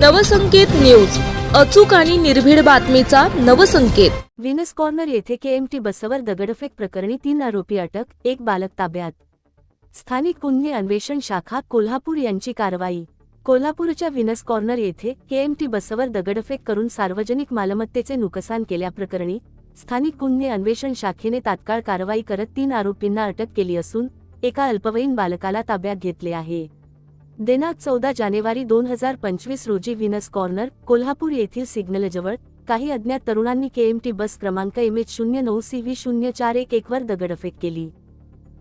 Navsanket news. अचूक आणि निर्भीड बातमीचा नवसंकेत. व्हिनस कॉर्नर येथे केएमटी बसवर दगडफेक प्रकरणी तीन आरोपी अटक एक बालक ताब्यात. स्थानिक गुन्हे अन्वेषण शाखा कोल्हापूर यांची कारवाई. कोल्हापूरच्या व्हिनस कॉर्नर येथे केएमटी बसवर दगडफेक करून सार्वजनिक मालमत्तेचे नुकसान केल्याप्रकरणी स्थानिक गुन्हे अन्वेषण शाखेने तात्काळ कारवाई करत तीन आरोपींना अटक केली असून एका अल्पवयीन बालकाला ताब्यात घेतले आहे. दिनांक चौदा जानेवारी दोन हजार पंचवीस रोजी व्हिनस कॉर्नर कोल्हापूर येथील सिग्नलजवळ काही अज्ञात तरुणांनी केएमटी बस क्रमांक एम एच शून्य नऊ सी व्ही शून्य चार एक एकवर दगडफेक केली.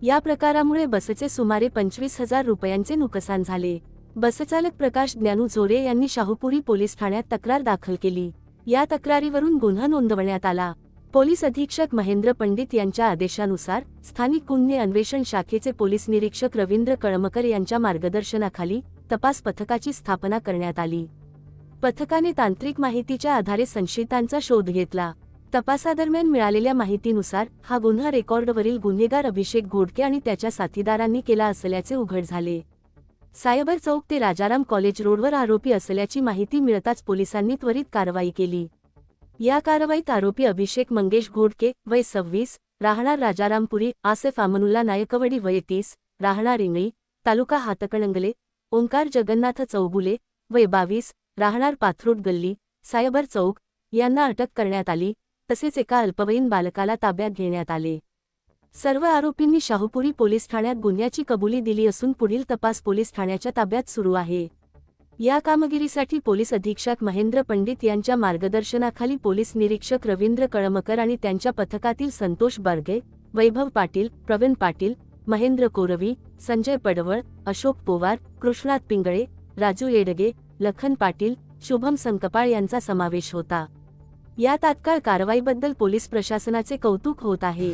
या प्रकारामुळे बसचे सुमारे पंचवीस हजार रुपयांचे नुकसान झाले. बसचालक प्रकाश ज्ञानू झोरे यांनी शाहूपुरी पोलीस ठाण्यात तक्रार दाखल केली. या तक्रारीवरून गुन्हा नोंदवण्यात आला. पोलीस अधीक्षक महेंद्र पंडित यांच्या आदेशानुसार स्थानिक गुन्हे अन्वेषण शाखेचे पोलीस निरीक्षक रवींद्र कळमकर यांच्या मार्गदर्शनाखाली तपास पथकाची स्थापना करण्यात आली. पथकाने तांत्रिक माहितीच्या आधारे संशयितांचा शोध घेतला. तपासादरम्यान मिळालेल्या माहितीनुसार हा गुन्हा रेकॉर्डवरील गुन्हेगार अभिषेक घोडके आणि त्याच्या साथीदारांनी केला असल्याचे उघड झाले. सायबर चौक ते राजाराम कॉलेज रोडवर आरोपी असल्याची माहिती मिळताच पोलिसांनी त्वरित कारवाई केली. या कारवाईत आरोपी अभिषेक मंगेश घोडके वय सव्वीस राहणार राजारामपुरी आसेफ आमनुल्ला नायकवडी वय तीस राहणार इंगळी तालुका हातकणंगले ओंकार जगन्नाथ चौगुले वय बावीस राहणार पाथरूट गल्ली सायबर चौक यांना अटक करण्यात आली तसेच एका अल्पवयीन बालकाला ताब्यात घेण्यात आले. सर्व आरोपींनी शाहूपुरी पोलीस ठाण्यात गुन्ह्याची कबुली दिली असून पुढील तपास पोलीस ठाण्याच्या ताब्यात सुरू आहे. या कामगिरीसाठी पोलीस अधीक्षक महेंद्र पंडित यांच्या मार्गदर्शनाखाली पोलीस निरीक्षक रवींद्र कळमकर आणि त्यांच्या पथकातील संतोष बर्गे वैभव पाटील प्रवीण पाटील महेंद्र कोरवी संजय पडवळ अशोक पोवार कृष्णात पिंगळे राजू येडगे लखन पाटील शुभम संकपाळ यांचा समावेश होता. या तात्काळ कारवाईबद्दल पोलीस प्रशासनाचे कौतुक होत आहे.